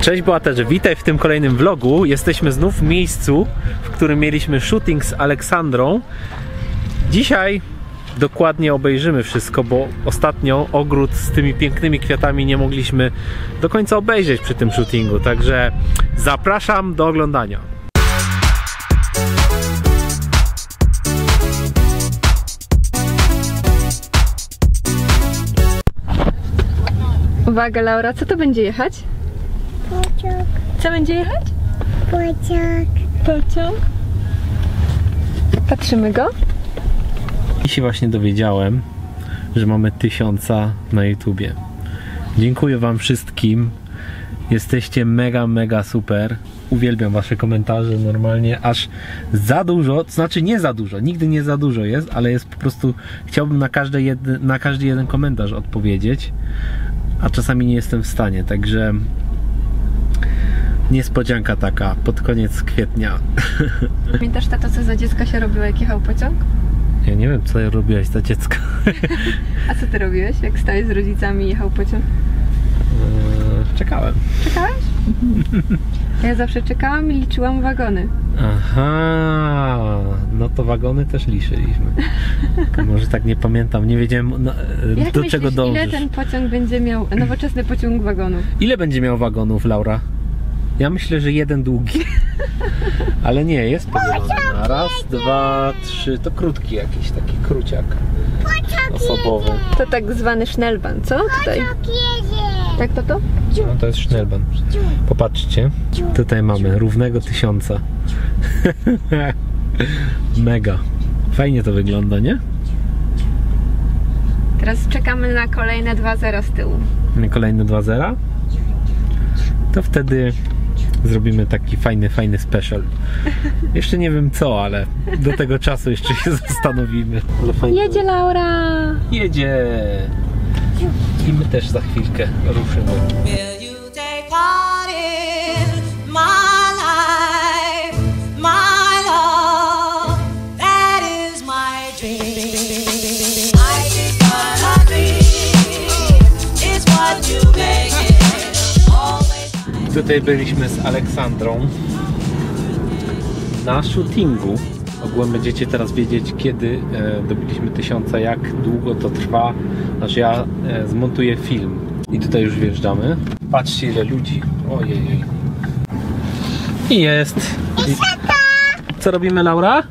Cześć Boaterze, witaj w tym kolejnym vlogu. Jesteśmy znów w miejscu, w którym mieliśmy shooting z Aleksandrą. Dzisiaj dokładnie obejrzymy wszystko, bo ostatnio ogród z tymi pięknymi kwiatami nie mogliśmy do końca obejrzeć przy tym shootingu, także zapraszam do oglądania. Uwaga Laura, co to będzie jechać? Pociąg, Co będzie jechać? pociąg. Pociąg. Patrzymy go. I się właśnie dowiedziałem, że mamy tysiąca na YouTubie. Dziękuję Wam wszystkim. Jesteście mega, mega super. Uwielbiam Wasze komentarze normalnie, aż za dużo, to znaczy nie za dużo, nigdy nie za dużo jest, ale jest po prostu, chciałbym na, każde jedy, na każdy jeden komentarz odpowiedzieć, a czasami nie jestem w stanie, także niespodzianka taka pod koniec kwietnia. Pamiętasz tato, co za dziecka się robiło, jak jechał pociąg? Ja nie wiem, co robiłaś za dziecko. A co ty robiłeś, jak stałeś z rodzicami i jechał pociąg? Eee, Czekałem. Czekałeś? Ja zawsze czekałam i liczyłam wagony. Aha, no to wagony też liczyliśmy. Może tak nie pamiętam, nie wiedziałem no, e, Jak do myślisz, czego dążysz. ile ten pociąg będzie miał, nowoczesny pociąg wagonów? Ile będzie miał wagonów, Laura? Ja myślę, że jeden długi. Ale nie, jest podzielony raz, dwa, trzy. To krótki jakiś taki króciak osobowy. To tak zwany Schnellbahn, co? Tutaj. Tak to to? No to jest Schnellbahn. Popatrzcie, tutaj mamy równego tysiąca. Mega. Fajnie to wygląda, nie? Teraz czekamy na kolejne dwa zera z tyłu. kolejne 2-0, to wtedy zrobimy taki fajny, fajny special. Jeszcze nie wiem co, ale do tego czasu jeszcze się zastanowimy. Jedzie Laura! Jedzie! I my też za chwilkę ruszymy. Tutaj byliśmy z Aleksandrą na shootingu. Ogółem będziecie teraz wiedzieć, kiedy e, dobiliśmy tysiąca, jak długo to trwa, aż ja e, zmontuję film. I tutaj już wjeżdżamy. Patrzcie ile ludzi. Ojej. I jest. I... Co robimy, Laura?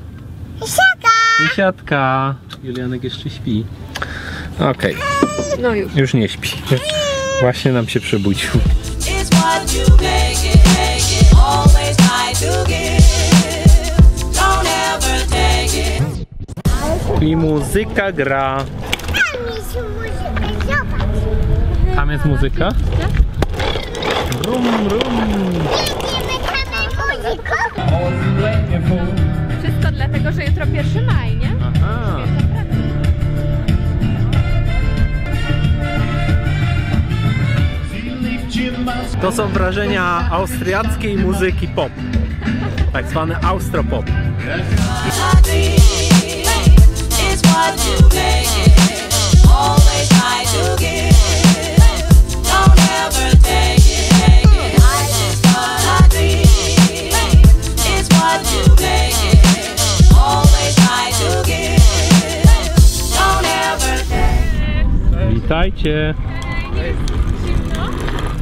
Siaka. Siatka. Julianek jeszcze śpi. Okej, No już. już nie śpi. Właśnie nam się przebudził. I muzyka gra. Tam jest muzyka, zobacz. Tam jest muzyka? Rum, rum. Wszystko dlatego, że jutro 1 maj, To są wrażenia austriackiej muzyki pop. Tak zwany austropop. A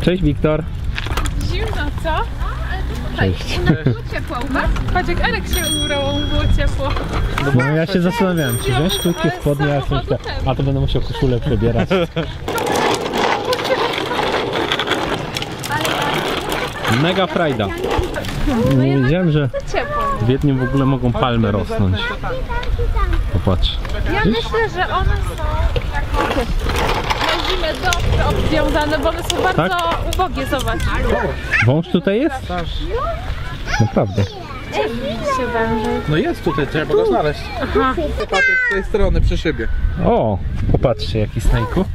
to to. Cześć Wiktor. Zimno, co? Cześć. Było ciepło u was? Patrz jak Erek się ubrało, mu było ciepło. No ja się zastanawiałem, czy wziąć krótkie spodnie, a, coś tak. a to będę musiał koszulę przebierać. Mega frajda. Nie wiedziałem, że Ciepło. w Wiedniu w ogóle mogą palmy rosnąć. Popatrz. Ja myślę, że one są jako zimę dobrze obwiązane, bo one są bardzo Tak? ubogie, zobacz. Wąż tutaj jest? Naprawdę. No jest tutaj, trzeba go znaleźć. Z tej strony przy szybie. O, popatrzcie jaki snajku.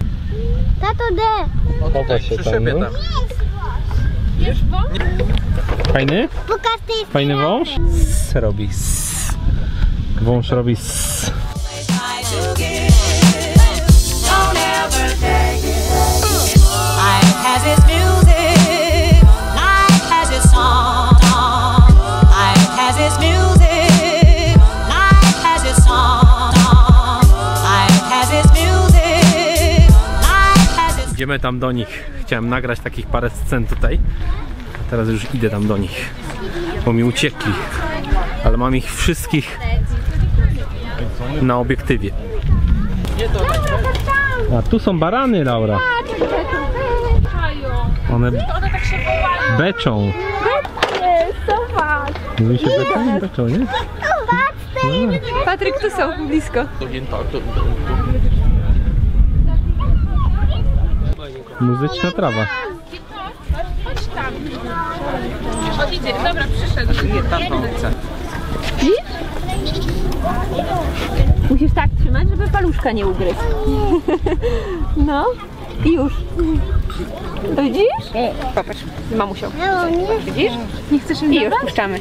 Tato D. No tutaj, się przy szybie no. tam. Wiesz, bo? Fajny? Pokaż tej Fajny wąż? S robi s. Wąż robi s. Idziemy tam do nich. Chciałem nagrać takich parę scen tutaj. A teraz już idę tam do nich, bo mi uciekli. Ale mam ich wszystkich na obiektywie. A tu są barany, Laura. One One tak się wołają. beczą. Mówi się beczą? Beczą, nie? Patryk, tu są blisko. Muzyczna trawa. Chodź tam. Chodź, idzie. Dobra, przyszedł. Musisz tak trzymać, żeby paluszka nie ugryzł. No i już. To widzisz? Popatrz, mamusią. Widzisz? Nie chcesz I już puszczamy.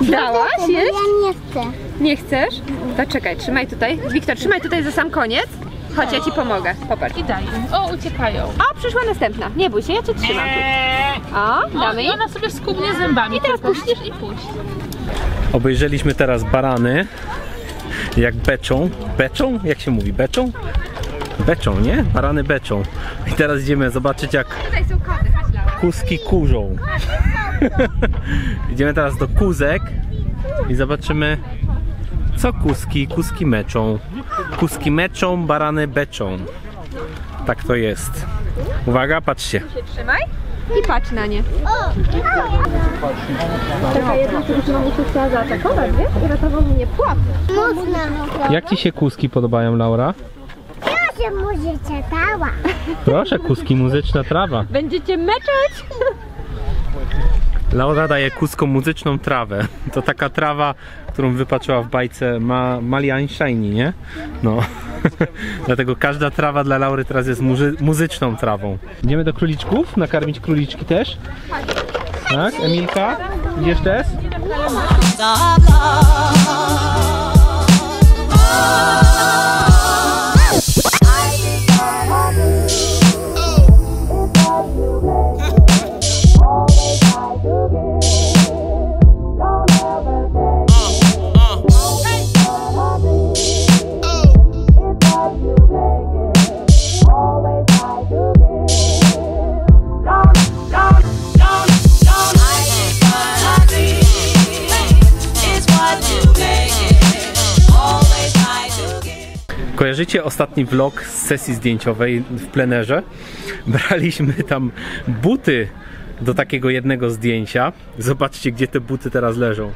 Dałaś Ja jeść? nie chcę. Nie chcesz? To czekaj, trzymaj tutaj. Wiktor, trzymaj tutaj za sam koniec. Chodź, ja ci pomogę. Popatrz. I daj im. O, uciekają. O, przyszła następna. Nie bój się, ja cię trzymam tu. O, O, damy i jej. ona sobie skubnie zębami. I teraz puścisz i puść. Obejrzeliśmy teraz barany. Jak beczą. Beczą? Jak się mówi? Beczą? Beczą, nie? Barany beczą. I teraz idziemy zobaczyć jak kuski kurzą. Idziemy teraz do kuzek i zobaczymy co kuski, kuski meczą. Kuski meczą, barany beczą. Tak to jest. Uwaga, patrzcie. się trzymaj i patrz na nie. Taka jedna, która mamusia chciała zaatakować, wiesz? I ratował mnie płat. Jak Ci się kuski podobają, Laura? Się muszę czytała. Proszę, kuski, muzyczna trawa. Będziecie meczeć? Laura daje kuskom muzyczną trawę. To taka trawa, którą wypaczyła w bajce Ma Mali Einsteini, nie? No. Dlatego każda trawa dla Laury teraz jest muzy muzyczną trawą. Idziemy do króliczków? Nakarmić króliczki też? Tak? Emilka? Idziesz też? Kojarzycie ostatni vlog z sesji zdjęciowej w plenerze? Braliśmy tam buty do takiego jednego zdjęcia. Zobaczcie, gdzie te buty teraz leżą.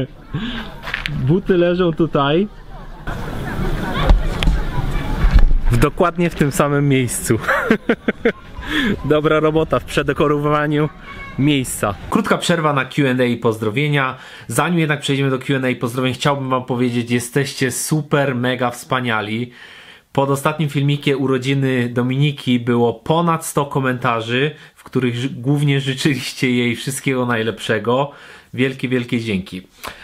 buty leżą tutaj. W dokładnie w tym samym miejscu. Dobra robota w przedekorowaniu miejsca. Krótka przerwa na QA i pozdrowienia. Zanim jednak przejdziemy do QA i pozdrowień, chciałbym Wam powiedzieć, jesteście super, mega wspaniali. Pod ostatnim filmikiem urodziny Dominiki było ponad 100 komentarzy, w których głównie życzyliście jej wszystkiego najlepszego. Wielkie, wielkie dzięki.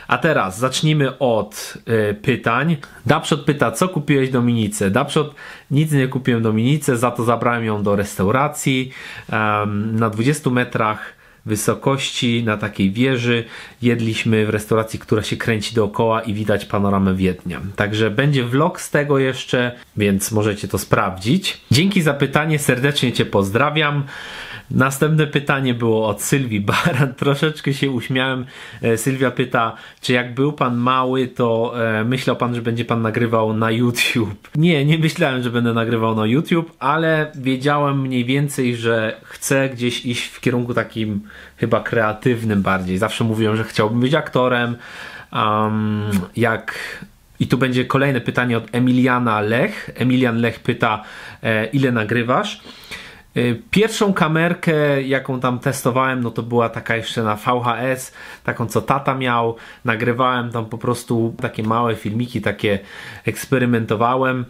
A teraz zacznijmy od y, pytań. Dapszot pyta, co kupiłeś Dominice? Dapszot, nic nie kupiłem Dominice, za to zabrałem ją do restauracji em, na 20 metrach wysokości na takiej wieży. Jedliśmy w restauracji, która się kręci dookoła i widać panoramę Wiednia. Także będzie vlog z tego jeszcze, więc możecie to sprawdzić. Dzięki za pytanie, serdecznie Cię pozdrawiam. Następne pytanie było od Sylwii Baran. Troszeczkę się uśmiałem. E, Sylwia pyta, czy jak był pan mały, to e, myślał pan, że będzie pan nagrywał na YouTube. Nie, nie myślałem, że będę nagrywał na YouTube, ale wiedziałem mniej więcej, że chcę gdzieś iść w kierunku takim chyba kreatywnym bardziej. Zawsze mówiłem, że chciałbym być aktorem. Um, jak i tu będzie kolejne pytanie od Emiliana Lech. Emilian Lech pyta, e, ile nagrywasz? Y, Pierwszą kamerkę, jaką tam testowałem, no to była taka jeszcze na VHS, taką co tata miał. Nagrywałem tam po prostu takie małe filmiki, takie eksperymentowałem.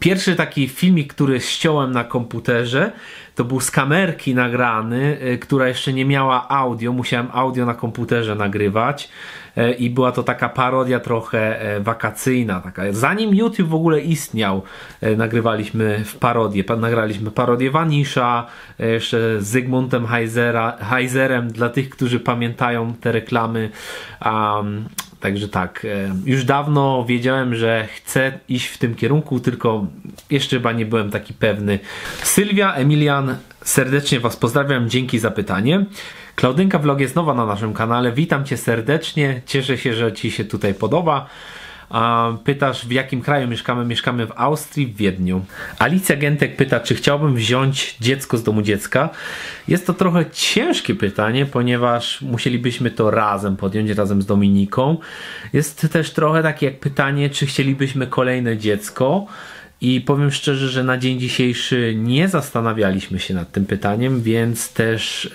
Pierwszy taki filmik, który ściąłem na komputerze, to był z kamerki nagrany, y, która jeszcze nie miała audio. Musiałem audio na komputerze nagrywać. E, i była to taka parodia trochę e, wakacyjna. Taka. Zanim YouTube w ogóle istniał, e, nagrywaliśmy w parodię. Pa- Nagraliśmy parodię Vanisha, jeszcze z Zygmuntem Heizera, Heizerem, dla tych, którzy pamiętają te reklamy. Um, Także tak, już dawno wiedziałem, że chcę iść w tym kierunku, tylko jeszcze chyba nie byłem taki pewny. Sylwia, Emilian, serdecznie Was pozdrawiam, dzięki za pytanie. Klaudynka Vlog jest nowa na naszym kanale, witam Cię serdecznie, cieszę się, że Ci się tutaj podoba. Pytasz, w jakim kraju mieszkamy? Mieszkamy w Austrii, w Wiedniu. Alicja Gentek pyta, czy chciałbym wziąć dziecko z domu dziecka. Jest to trochę ciężkie pytanie, ponieważ musielibyśmy to razem podjąć, razem z Dominiką. Jest też trochę takie jak pytanie, czy chcielibyśmy kolejne dziecko. I powiem szczerze, że na dzień dzisiejszy nie zastanawialiśmy się nad tym pytaniem, więc też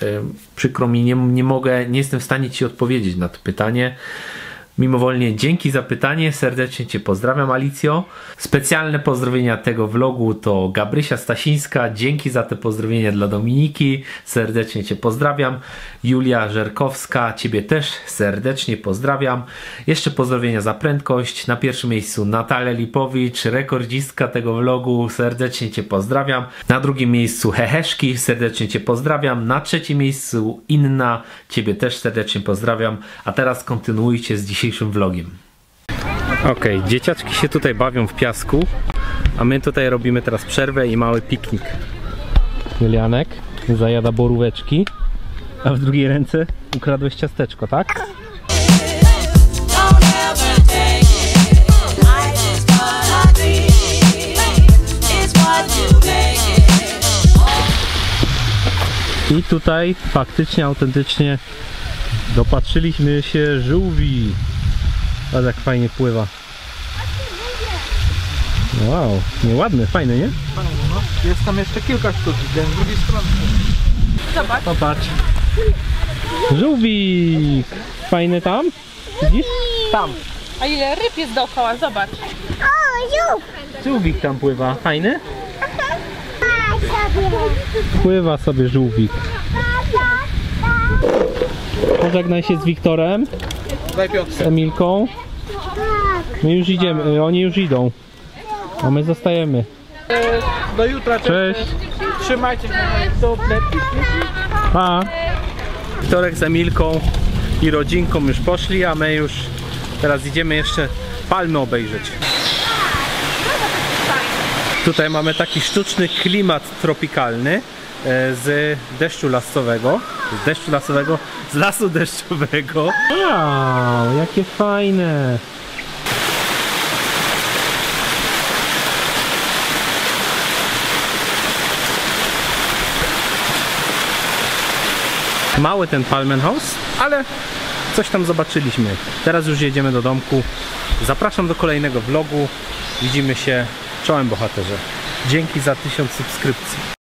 przykro mi, nie, nie mogę, nie jestem w stanie Ci odpowiedzieć na to pytanie. Mimowolnie dzięki za pytanie, serdecznie Cię pozdrawiam Alicjo. Specjalne pozdrowienia tego vlogu to Gabrysia Stasińska, dzięki za te pozdrowienia dla Dominiki, serdecznie Cię pozdrawiam. Julia Żerkowska, Ciebie też serdecznie pozdrawiam. Jeszcze pozdrowienia za prędkość. Na pierwszym miejscu Natalia Lipowicz, rekordzistka tego vlogu, serdecznie Cię pozdrawiam. Na drugim miejscu Heheszki, serdecznie Cię pozdrawiam. Na trzecim miejscu Inna, Ciebie też serdecznie pozdrawiam. A teraz kontynuujcie z dzisiejszym vlogiem. Okej, dzieciaczki się tutaj bawią w piasku, a my tutaj robimy teraz przerwę i mały piknik. Julianek zajada boróweczki, a w drugiej ręce ukradłeś ciasteczko, tak? I tutaj faktycznie, autentycznie dopatrzyliśmy się żółwi. Patrz jak fajnie pływa. Wow, nieładny, fajny, nie? No, jest tam jeszcze kilka sztuk, z drugiej strony. Zobacz. Popatrz. Żółwik! Fajny tam? Widzisz? Tam. A ile ryb jest dookoła, zobacz. O, już! Żółwik tam pływa. Fajny? Pływa sobie żółwik. Pożegnaj się z Wiktorem, Daj z piątkę. Emilką. My już idziemy, y, oni już idą. A my zostajemy. Do jutra. Cześć! Trzymajcie się. Pa! Wtorek z Emilką i rodzinką już poszli, a my już teraz idziemy jeszcze palmy obejrzeć. Tutaj mamy taki sztuczny klimat tropikalny e, z deszczu lasowego. Z deszczu lasowego, z lasu deszczowego. Wow, jakie fajne! Mały ten Palmenhaus, ale coś tam zobaczyliśmy. Teraz już jedziemy do domku. Zapraszam do kolejnego vlogu. Widzimy się. Czołem bohaterze. Dzięki za tysiąc subskrypcji.